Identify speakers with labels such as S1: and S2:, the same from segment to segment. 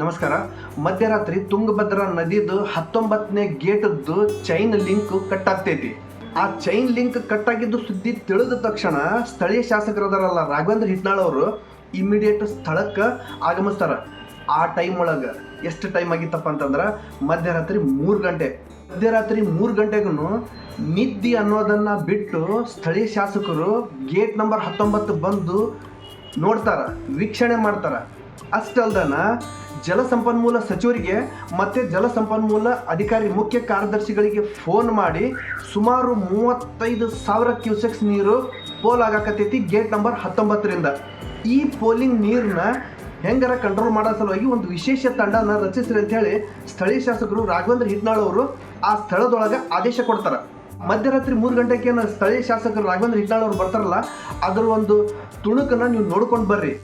S1: ನಮಸ್ಕಾರ. ಮಧ್ಯರಾತ್ರಿ ತುಂಗಭದ್ರಾ ನದಿದು ಹತ್ತೊಂಬತ್ತನೇ ಗೇಟದ್ದು ಚೈನ್ ಲಿಂಕ್ ಕಟ್ ಆಗ್ತೈತಿ ಆ ಚೈನ್ ಲಿಂಕ್ ಕಟ್ ಆಗಿದ್ದು ಸುದ್ದಿ ತಿಳಿದ ತಕ್ಷಣ ಸ್ಥಳೀಯ ಶಾಸಕರದಾರಲ್ಲ ರಾಘವೇಂದ್ರ ಹಿಟ್ನಾಳ್ ಅವರು ಇಮಿಡಿಯೇಟ್ ಸ್ಥಳಕ್ಕೆ ಆಗಮಿಸ್ತಾರ. ಆ ಟೈಮ್ ಒಳಗೆ ಎಷ್ಟು ಟೈಮ್ ಆಗಿತ್ತಪ್ಪ ಅಂತಂದ್ರೆ ಮಧ್ಯರಾತ್ರಿ ಮೂರು ಗಂಟೆ. ಮಧ್ಯರಾತ್ರಿ ಮೂರು ಗಂಟೆಗೂ ನಿದ್ದಿ ಅನ್ನೋದನ್ನು ಬಿಟ್ಟು ಸ್ಥಳೀಯ ಶಾಸಕರು ಗೇಟ್ ನಂಬರ್ ಹತ್ತೊಂಬತ್ತು ಬಂದು ನೋಡ್ತಾರ, ವೀಕ್ಷಣೆ ಮಾಡ್ತಾರ. ಅಷ್ಟಲ್ದನ ಜಲಸಂಪನ್ಮೂಲ ಸಚಿವರಿಗೆ ಮತ್ತೆ ಜಲಸಂಪನ್ಮೂಲ ಅಧಿಕಾರಿ ಮುಖ್ಯ ಕಾರ್ಯದರ್ಶಿಗಳಿಗೆ ಫೋನ್ ಮಾಡಿ ಸುಮಾರು ಮೂವತ್ತೈದು ಸಾವಿರ ಕ್ಯೂಸೆಕ್ಸ್ ನೀರು ಪೋಲ್ ಆಗಾಕತ್ತೈತಿ ಗೇಟ್ ನಂಬರ್ ಹತ್ತೊಂಬತ್ತರಿಂದ. ಈ ಪೋಲಿಂಗ್ ನೀರನ್ನ ಹೆಂಗಾರ ಕಂಟ್ರೋಲ್ ಮಾಡೋ ಸಲುವಾಗಿ ಒಂದು ವಿಶೇಷ ತಂಡನ ರಚಿಸ್ರಿ ಅಂತ ಹೇಳಿ ಸ್ಥಳೀಯ ಶಾಸಕರು ರಾಘವೇಂದ್ರ ಹಿಟ್ನಾಳ್ ಅವರು ಆ ಸ್ಥಳದೊಳಗೆ ಆದೇಶ ಕೊಡ್ತಾರ. ಮಧ್ಯರಾತ್ರಿ ಮೂರು ಗಂಟೆಗೆ ಸ್ಥಳೀಯ ಶಾಸಕರು ರಾಘವೇಂದ್ರ ಹಿಟ್ನಾಳ್ ಅವರು ಬರ್ತಾರಲ್ಲ ಅದರ ಒಂದು ತುಣುಕನ್ನ ನೀವು ನೋಡ್ಕೊಂಡು ಬರ್ರಿ.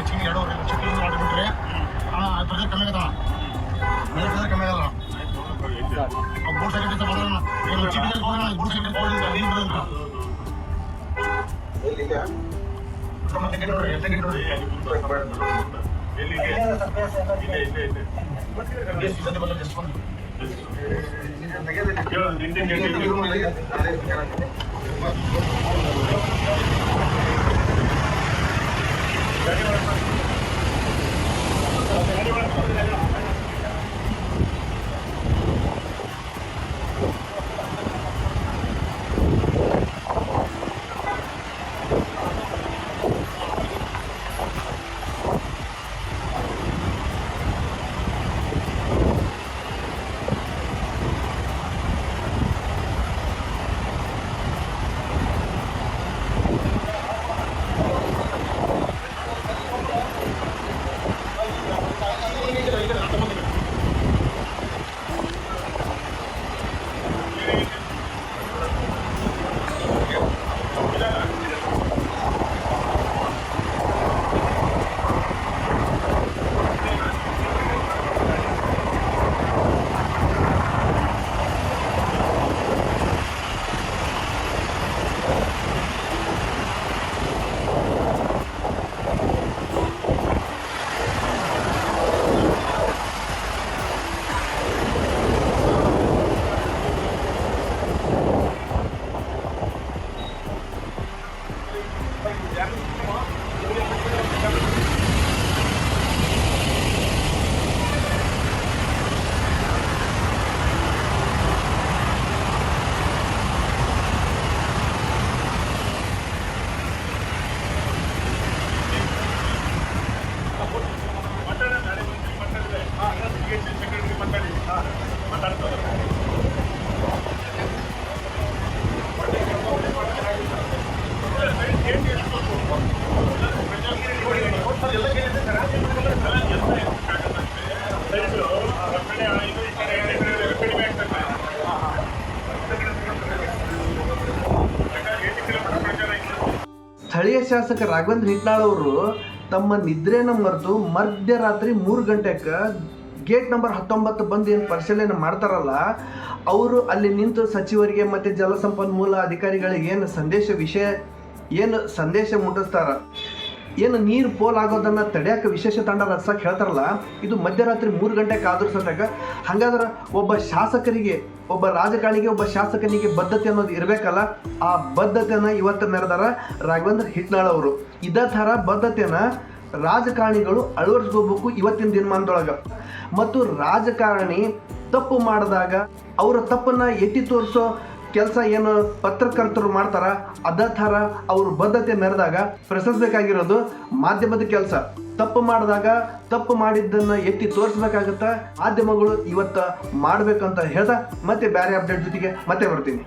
S2: ನೀರು ಮಾತ್ರ ಎಲ್ಲದರಲ್ಲಿ ಚಿಕ್ಕಿ ಎರಡು ಚಿಕ್ಕಿ ಮಾಡಿಬಿಟ್ರೆ ಪ್ರೆಷರ್ ಕಮ್ಮಿ ಆಗದ ನೀರು ಪ್ರೆಷರ್ ಕಮ್ಮಿ ಆಗಲ್ಲ. ಮೂರು ಸೆಕೆಂಡ್ ಬರೋಣ ಚಿಕ್ಕಿ ಹೋಗೋಣ ಮೂರು ಸೆಕೆಂಡ್ ನೀರು ನೋಡಿ. ನೋಡಿ ಎಷ್ಟು ಬಂದು Gracias.
S1: ಸ್ಥಳೀಯ ಶಾಸಕ ರಾಘವೇಂದ್ರ ಹಿಟ್ನಾಳ್ ಅವರು ತಮ್ಮ ನಿದ್ರೆಯನ್ನು ಮರೆತು ಮಧ್ಯರಾತ್ರಿ ಮೂರು ಗಂಟೆಗೆ ಗೇಟ್ ನಂಬರ್ ಹತ್ತೊಂಬತ್ತು ಬಂದು ಏನು ಪರಿಶೀಲನೆ ಮಾಡ್ತಾರಲ್ಲ, ಅವರು ಅಲ್ಲಿ ನಿಂತು ಸಚಿವರಿಗೆ ಮತ್ತು ಜಲಸಂಪನ್ಮೂಲ ಅಧಿಕಾರಿಗಳಿಗೆ ಏನು ಸಂದೇಶ ವಿಷಯ, ಏನು ಸಂದೇಶ ಮುಟ್ಟಿಸ್ತಾರ? ಏನು ನೀರು ಪೋಲಾಗೋದನ್ನು ತಡೆಯಕ್ಕೆ ವಿಶೇಷ ತಂಡ ರಚಿಸಕ್ಕೆ ಹೇಳ್ತಾರಲ್ಲ, ಇದು ಮಧ್ಯರಾತ್ರಿ ಮೂರು ಗಂಟೆಗೆ ಆದ್ರೂ ಸತ್ತಾಗ ಹಂಗಾದ್ರೆ ಒಬ್ಬ ಶಾಸಕರಿಗೆ, ಒಬ್ಬ ರಾಜಕಾರಣಿಗೆ, ಒಬ್ಬ ಶಾಸಕನಿಗೆ ಬದ್ಧತೆ ಅನ್ನೋದು ಇರಬೇಕಲ್ಲ, ಆ ಬದ್ಧತೆನ ಇವತ್ತು ಮೆರೆದಾರ ರಾಘವೇಂದ್ರ ಹಿಟ್ನಾಳ್ ಅವರು. ಇದೇ ಥರ ಬದ್ಧತೆನ ರಾಜಕಾರಣಿಗಳು ಅಳವಡಿಸ್ಕೋಬೇಕು ಇವತ್ತಿನ ದಿನಮಾನದೊಳಗೆ. ಮತ್ತು ರಾಜಕಾರಣಿ ತಪ್ಪು ಮಾಡಿದಾಗ ಅವರ ತಪ್ಪನ್ನು ಎತ್ತಿ ತೋರಿಸೋ ಕೆಲಸ ಏನು ಪತ್ರಕರ್ತರು ಮಾಡ್ತಾರ, ಅದೇ ಥರ ಅವ್ರ ಬದ್ಧತೆ ಮೆರೆದಾಗ ಪ್ರಶ್ನಿಸ್ಬೇಕಾಗಿರೋದು ಮಾಧ್ಯಮದ ಕೆಲಸ. ತಪ್ಪು ಮಾಡಿದಾಗ ತಪ್ಪು ಮಾಡಿದ್ದನ್ನು ಎತ್ತಿ ತೋರಿಸ್ಬೇಕಾಗತ್ತ, ಮಾಧ್ಯಮಗಳು ಇವತ್ತು ಮಾಡಬೇಕಂತ ಹೇಳ್ದ, ಮತ್ತೆ ಬೇರೆ ಅಪ್ಡೇಟ್ ಜೊತೆಗೆ ಮತ್ತೆ ಬರ್ತೀನಿ.